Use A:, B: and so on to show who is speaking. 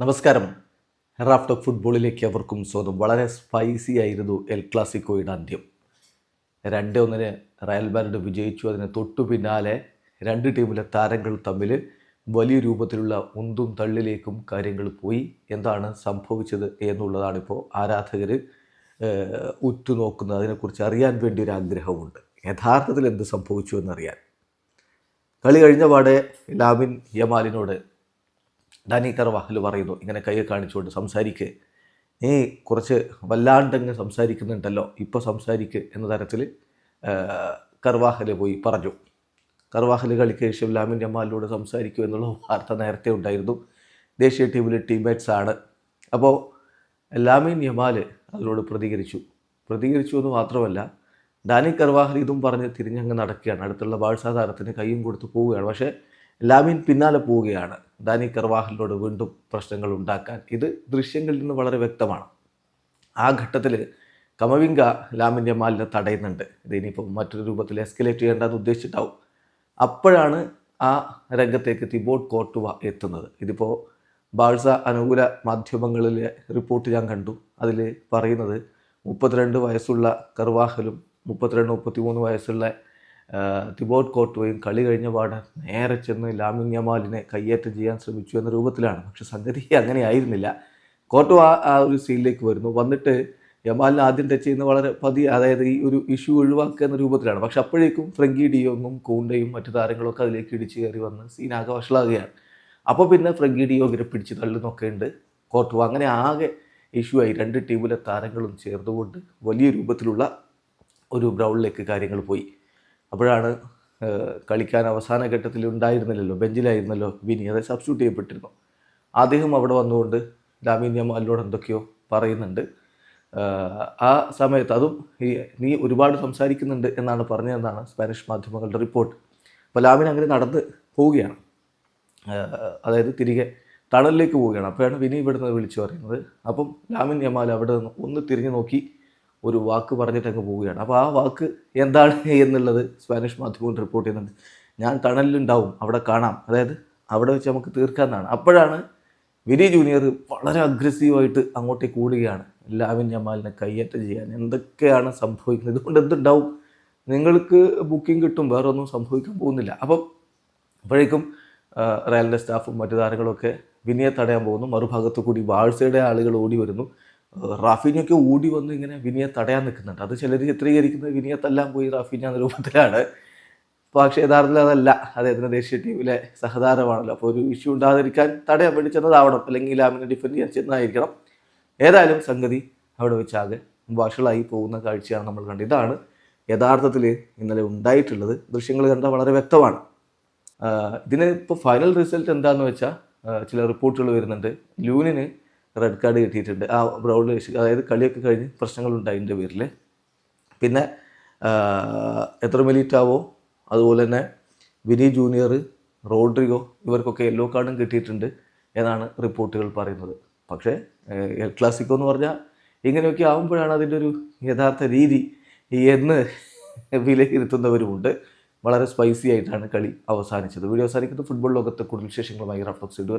A: നമസ്കാരം. Raft of ഫുട്ബോളിലേക്ക് അവർക്കും സ്വാഗതം. വളരെ സ്പൈസി ആയിരുന്നു എൽ ക്ലാസിക്കോയുടെ അന്ത്യം. രണ്ട് ഒന്നിന് റയൽ മാഡ്രിഡ് വിജയിച്ചു. അതിന് തൊട്ടു പിന്നാലെ രണ്ട് ടീമിലെ താരങ്ങൾ തമ്മിൽ വലിയ രൂപത്തിലുള്ള ഉന്തും തള്ളിലേക്കും കാര്യങ്ങൾ പോയി. എന്താണ് സംഭവിച്ചത് എന്നുള്ളതാണിപ്പോൾ ആരാധകർ ഉറ്റുനോക്കുന്നത്. അതിനെക്കുറിച്ച് അറിയാൻ വേണ്ടി ഒരു ആഗ്രഹമുണ്ട്. യഥാർത്ഥത്തിൽ എന്ത് സംഭവിച്ചു എന്നറിയാൻ. കളി കഴിഞ്ഞ പാടെ ലാമിൻ യമാലിനോട് ഡാനി കർവാഹൽ പറയുന്നു ഇങ്ങനെ കൈ കാണിച്ചുകൊണ്ട് സംസാരിക്ക്. നീ കുറച്ച് വല്ലാണ്ടങ്ങ് സംസാരിക്കുന്നുണ്ടല്ലോ ഇപ്പോൾ സംസാരിക്ക് എന്ന തരത്തിൽ കർവാഹൽ പോയി പറഞ്ഞു. കർവാഹൽ കളിക്ക് ശിവലാമിന്റെ അമ്മാലിലൂടെ സംസാരിക്കൂ എന്നുള്ള വാർത്ത നേരത്തെ ഉണ്ടായിരുന്നു. ദേശീയ ടീമിലെ ടീംമേറ്റ്സ് ആണ്. അപ്പോൾ ലാമിൻ യമാൽ അതിനോട് പ്രതികരിച്ചു. പ്രതികരിച്ചു എന്ന് മാത്രമല്ല ഡാനി കർവാഹൽ ഇതും പറഞ്ഞ് തിരിഞ്ഞങ്ങ് നടക്കുകയാണ്. അടുത്തുള്ള ബാഴ്സാ താരത്തിന് കൈയും കൊടുത്ത് പോവുകയാണ്. പക്ഷേ ലാമിൻ പിന്നാലെ പോവുകയാണ്. ഡാനി കർവാഹലിനോട് വീണ്ടും പ്രശ്നങ്ങൾ ഉണ്ടാക്കാൻ. ഇത് ദൃശ്യങ്ങളിൽ നിന്ന് വളരെ വ്യക്തമാണ്. ആ ഘട്ടത്തിൽ കമവിങ്ക ലാമിന്റെ മാലിനെ തടയുന്നുണ്ട്. ഇത് ഇനിയിപ്പോൾ മറ്റൊരു രൂപത്തിൽ എസ്കലേറ്റ് ചെയ്യേണ്ടെന്ന് ഉദ്ദേശിച്ചിട്ടാവും. അപ്പോഴാണ് ആ രംഗത്തേക്ക് തിബോട്ട് കോട്ടുവ എത്തുന്നത്. ഇതിപ്പോൾ ബാഴ്സ അനുകൂല മാധ്യമങ്ങളിലെ റിപ്പോർട്ട് ഞാൻ കണ്ടു. അതിൽ പറയുന്നത് മുപ്പത്തിരണ്ട് വയസ്സുള്ള കർവാഹലും മുപ്പത്തിരണ്ട് മുപ്പത്തിമൂന്ന് വയസ്സുള്ള തിബോട്ട് കോർട്ടുവയും കളി കഴിഞ്ഞ പാട് നേരെ ചെന്ന് ലാമിൻ യമാലിനെ കയ്യേറ്റം ചെയ്യാൻ ശ്രമിച്ചു എന്ന രൂപത്തിലാണ്. പക്ഷെ സംഗതി അങ്ങനെ ആയിരുന്നില്ല. കോർട്ടു ആ ഒരു സീനിലേക്ക് വരുന്നു. വന്നിട്ട് യമാലിനെ ആദ്യം ടച്ച് ചെയ്യുന്ന വളരെ പതി അതായത് ഈ ഒരു ഇഷ്യൂ ഒഴിവാക്കുക എന്ന രൂപത്തിലാണ്. പക്ഷെ അപ്പോഴേക്കും ഫ്രങ്കി ഡിയോങ്ങും കൂണ്ടയും മറ്റു താരങ്ങളൊക്കെ അതിലേക്ക് ഇടിച്ച് കയറി വന്ന് സീനാകെ വഷളാകുകയാണ്. അപ്പോൾ പിന്നെ ഫ്രങ്കി ഡിയോഗിനെ പിടിച്ച് തള്ളുന്നൊക്കെ ഉണ്ട്. കോർട്ടു അങ്ങനെ ആകെ ഇഷ്യൂ ആയി. രണ്ട് ടീമിലെ താരങ്ങളും ചേർന്നുകൊണ്ട് വലിയ രൂപത്തിലുള്ള ഒരു ഗ്രൗണ്ടിലേക്ക് കാര്യങ്ങൾ പോയി. അപ്പോഴാണ് കളിക്കാൻ അവസാന ഘട്ടത്തിൽ ഉണ്ടായിരുന്നില്ലല്ലോ ബെഞ്ചിലായിരുന്നല്ലോ വിനി അത് സബ്സ്റ്റിറ്റ്യൂട്ട് ചെയ്യപ്പെട്ടിരുന്നു. അദ്ദേഹം അവിടെ വന്നുകൊണ്ട് ലാമിൻ ജമാലിനോട് എന്തൊക്കെയോ പറയുന്നുണ്ട്. ആ സമയത്ത് അതും ഈ നീ ഒരുപാട് സംസാരിക്കുന്നുണ്ട് എന്നാണ് പറഞ്ഞതെന്നാണ് സ്പാനിഷ് മാധ്യമങ്ങളുടെ റിപ്പോർട്ട്. അപ്പോൾ ലാമിൻ അങ്ങനെ നടന്ന് പോവുകയാണ്. അതായത് തിരികെ ടണലിലേക്ക് പോവുകയാണ്. അപ്പോഴാണ് വിനി ഇവിടുന്ന് വിളിച്ചു പറയുന്നത്. അപ്പം ലാമിൻ യമാൽ അവിടെ നിന്ന് ഒന്ന് തിരിഞ്ഞു നോക്കി. ഒരു വാക്ക് പറഞ്ഞിട്ട് അങ്ങ് പോവുകയാണ്. അപ്പോൾ ആ വാക്ക് എന്താണ് എന്നുള്ളത് സ്പാനിഷ് മാധ്യമങ്ങൾ റിപ്പോർട്ട് ചെയ്യുന്നുണ്ട്. ഞാൻ ടണലിലുണ്ടാവും അവിടെ കാണാം. അതായത് അവിടെ വെച്ച് നമുക്ക് തീർക്കാമെന്നാണ് അപ്പോഴാണ് വിനി ജൂനിയർ വളരെ അഗ്രസീവായിട്ട് അങ്ങോട്ടേക്ക് കൂടുകയാണ് ലാവിൻ ജമാലിനെ കയ്യേറ്റം ചെയ്യാൻ. എന്തൊക്കെയാണ് സംഭവിക്കുന്നത്? ഇതുകൊണ്ട് എന്തുണ്ടാവും? നിങ്ങൾക്ക് ബുക്കിംഗ് കിട്ടും വേറെ ഒന്നും സംഭവിക്കാൻ പോകുന്നില്ല. അപ്പം അപ്പോഴേക്കും റയലിന്റെ സ്റ്റാഫും മറ്റു താരങ്ങളൊക്കെ വിനിയെ തടയാൻ പോകുന്നു. മറുഭാഗത്തു കൂടി ബാഴ്സയുടെ ആളുകൾ ഓടി വരുന്നു. റാഫിനൊക്കെ ഓടി വന്ന് ഇങ്ങനെ വിനിയെ തടയാൻ നിൽക്കുന്നുണ്ട്. അത് ചിലർ ചിത്രീകരിക്കുന്നത് വിനിയെ തല്ലാൻ പോയി റാഫിന എന്ന രൂപത്തിലാണ്. പക്ഷേ യഥാർത്ഥത്തിൽ അതല്ല. അദ്ദേഹത്തിന്റെ ദേശീയ ടീമിലെ സഹതാരമാണല്ലോ. അപ്പോൾ ഒരു ഇഷ്യൂ ഉണ്ടാകാതിരിക്കാൻ തടയാൻ വേണ്ടി ചെന്നതാവണം. അല്ലെങ്കിൽ ലാമിനെ ഡിഫെൻഡ് ചെയ്യാൻ ചെന്നതായിരിക്കണം ഏതായാലും സംഗതി അവിടെ വെച്ചാകെ വഷളായി പോകുന്ന കാഴ്ചയാണ് നമ്മൾ കണ്ടത്. ഇതാണ് യഥാർത്ഥത്തിൽ ഇന്നലെ ഉണ്ടായിട്ടുള്ളത്. ദൃശ്യങ്ങൾ കണ്ടാൽ വളരെ വ്യക്തമാണ്. ഇതിന് ഇപ്പോൾ ഫൈനൽ റിസൾട്ട് എന്താണെന്ന് വെച്ചാൽ ചില റിപ്പോർട്ടുകൾ വരുന്നുണ്ട്. ലൂനിന് റെഡ് കാർഡ് കിട്ടിയിട്ടുണ്ട്. ആ ബ്രൗണിൽ അതായത് കളിയൊക്കെ കഴിഞ്ഞ് പ്രശ്നങ്ങളുണ്ടായി എന്റെ പേരിൽ പിന്നെ എത്ര മെലിറ്റാവോ അതുപോലെ തന്നെ വിനി ജൂനിയർ റോഡ്രിഗോ ഇവർക്കൊക്കെ യെല്ലോ കാർഡും കിട്ടിയിട്ടുണ്ട് എന്നാണ് റിപ്പോർട്ടുകൾ പറയുന്നത്. പക്ഷേ എൽ ക്ലാസിക്കോ എന്ന് പറഞ്ഞാൽ ഇങ്ങനെയൊക്കെ ആകുമ്പോഴാണ് അതിന്റെ ഒരു യഥാർത്ഥ രീതി എന്ന് വിലയിരുത്തുന്നവരുമുണ്ട്. വളരെ സ്പൈസി ആയിട്ടാണ് കളി അവസാനിച്ചത്. വീഡിയോ അവസാനിക്കുന്നത് ഫുട്ബോൾ ലോകത്തെ കൂടുതൽ വിശേഷങ്ങളുമായി റഫ്ലക്സ് ഇടുക